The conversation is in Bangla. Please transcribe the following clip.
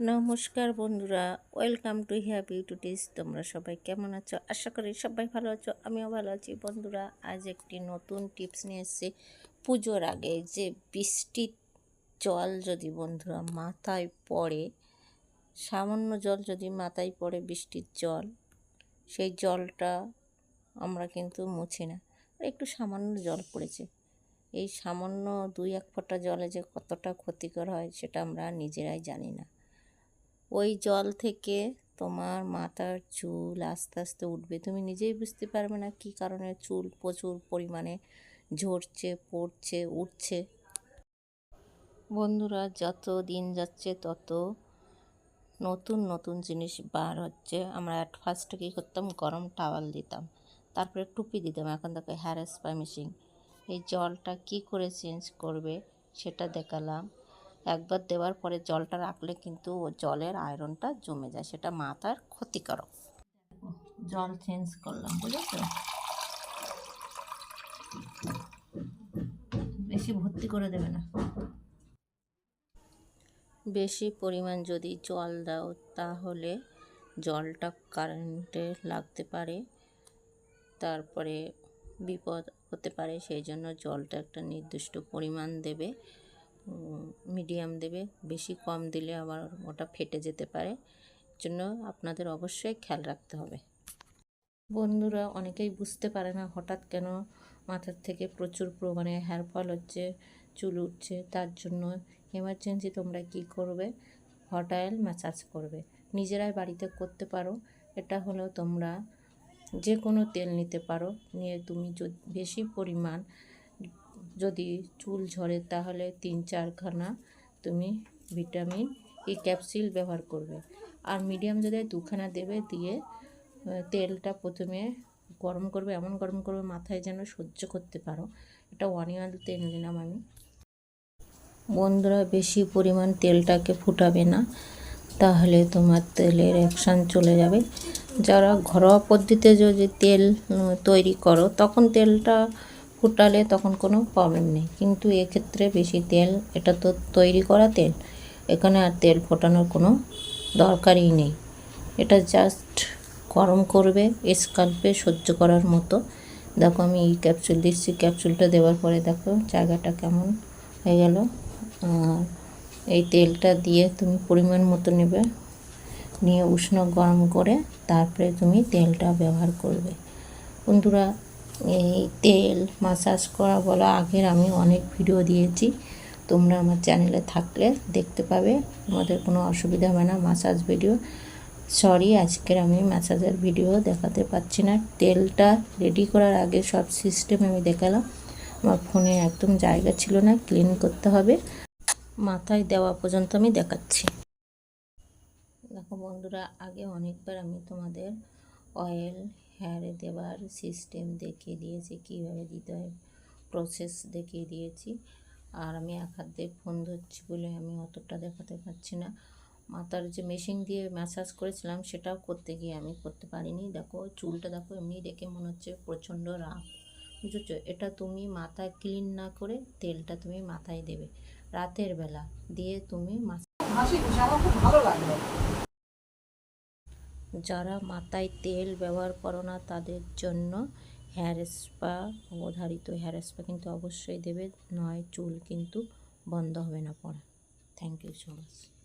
নমস্কার বন্ধুরা, ওয়েলকাম টু হিয়া বিউটিটিস তোমরা সবাই কেমন আছো? আশা করি সবাই ভালো আছো, আমিও ভালো আছি। বন্ধুরা, আজ একটি নতুন টিপস নিয়ে এসেছি। পুজোর আগে যে বৃষ্টির জল যদি বন্ধুরা মাথায় পড়ে, সামান্য জল যদি মাথায় পড়ে বৃষ্টির জল, সেই জলটা আমরা কিন্তু মুছি না। একটু সামান্য জল পড়েছে। এই সামান্য দুই এক ফোঁটা জলে যে কতটা ক্ষতিকর হয়, সেটা আমরা নিজেরাই জানি না। ওই জল থেকে তোমার মাথার চুল আস্তে আস্তে উঠবে। তুমি নিজেই বুঝতে পারবে না কী কারণে চুল প্রচুর পরিমাণে ঝরছে, পড়ছে, উঠছে। বন্ধুরা, যত দিন যাচ্ছে তত নতুন নতুন জিনিস বার হচ্ছে। আমরা অ্যাট ফার্স্ট কী করতাম? গরম টাওয়াল দিতাম। তারপরে টুপি দিতাম। এখন দেখো হেয়ার স্প্রে মেশিন এই জলটা কি করে চেঞ্জ করবে সেটা দেখালাম। একবার দেওয়ার পরে জলটা রাখলে কিন্তু ও জলের আয়রনটা জমে যায়, সেটা মাথার ক্ষতিকারক। জল চেঞ্জ করলাম, বুঝেছ? বেশি ভর্তি করে দেবে না। বেশি পরিমাণ যদি জল দাও, তাহলে জলটা কারেন্টে লাগতে পারে, তারপরে বিপদ হতে পারে, সেই জন্য জলটা একটা নির্দিষ্ট পরিমাণ দেবে। মিডিয়াম দেবে, বেশি কম দিলে আবার ওটা ফেটে যেতে পারে। জন্য আপনাদের অবশ্যই খেয়াল রাখতে হবে। বন্ধুরা, অনেকেই বুঝতে পারে না হঠাৎ কেন মাথার থেকে প্রচুর পরিমাণে হেয়ার ফল হচ্ছে, চুল উঠছে, তার জন্য এমার্জেন্সি তোমরা কি করবে? হট অয়েল ম্যাসাজ করবে। নিজেরাই বাড়িতে করতে পারো। এটা হলো তোমরা যে কোনো তেল নিতে পারো। নিয়ে তুমি বেশি পরিমাণ যদি চুল ঝরে তাহলে তিন চারখানা তুমি ভিটামিন ই ক্যাপসিল ব্যবহার করবে। আর মিডিয়াম যদি দুখানা দেবে, দিয়ে তেলটা প্রথমে গরম করবে, এমন গরম করবে মাথায় যেন সহ্য করতে পারো। এটা ইয়ার তেল নিলাম আমি। বন্ধুরা, বেশি পরিমাণ তেলটাকে ফুটাবে না, তাহলে তোমার তেলের অ্যাকশান চলে যাবে। যারা ঘরোয়া পদ্ধতিতে যদি তেল তৈরি করো, তখন তেলটা ফুটালে তখন কোনো প্রবলেম নেই। কিন্তু এক্ষেত্রে বেশি তেল, এটা তো তৈরি করা তেল, এখানে আর তেল ফোটানোর কোনো দরকারই নেই। এটা জাস্ট গরম করবে স্কাল্পে সহ্য করার মতো। দেখো আমি এই ক্যাপসুল দিচ্ছি ক্যাপসুলটা দেওয়ার পরে দেখো জায়গাটা কেমন হয়ে গেল। আর এই তেলটা দিয়ে তুমি পরিমাণ মতো নেবে, নিয়ে উষ্ণ গরম করে তারপরে তুমি তেলটা ব্যবহার করবে। বন্ধুরা এই তেল মাসাজ করা বলা আগের আমি অনেক ভিডিও দিয়েছি। তোমরা আমার চ্যানেলে থাকলে দেখতে পাবে। তোমাদের কোনো অসুবিধা হবে না মাসাজ ভিডিও সরি আজকের আমি ম্যাসাজের ভিডিও দেখাতে পাচ্ছি না। তেলটা রেডি করার আগে সব সিস্টেম আমি দেখালাম। আমার ফোনে একদম জায়গা ছিল না ক্লিন করতে হবে। মাথায় দেওয়া পর্যন্ত আমি দেখাচ্ছি। দেখো বন্ধুরা, আগে অনেকবার আমি তোমাদের অয়েল হেয়ারে দেওয়ার সিস্টেম দেখিয়ে দিয়েছি, কীভাবে দিতে হয় প্রসেস দেখিয়ে দিয়েছি। আর আমি এক হাত দিয়ে ফোন ধরছি বলে আমি অতটা দেখাতে পারছি না। মাথার যে মেশিন দিয়ে ম্যাসাজ করেছিলাম, সেটাও করতে গিয়ে আমি করতে পারিনি। দেখো, চুলটা দেখো, এমনি দেখে মনে হচ্ছে প্রচণ্ড রাফ বুঝেছ? এটা তুমি মাথায় ক্লিন না করে তেলটা তুমি মাথায় দেবে। রাতের বেলা দিয়ে তুমি ভালো লাগল। যারা মাথায় তেল ব্যবহার করো না, তাদের জন্য হেয়ার স্পা অবধারিত হেয়ার স্পা কিন্তু অবশ্যই দেবে, নয় চুল কিন্তু বন্ধ হবে না পড়া থ্যাংক ইউ সো মাচ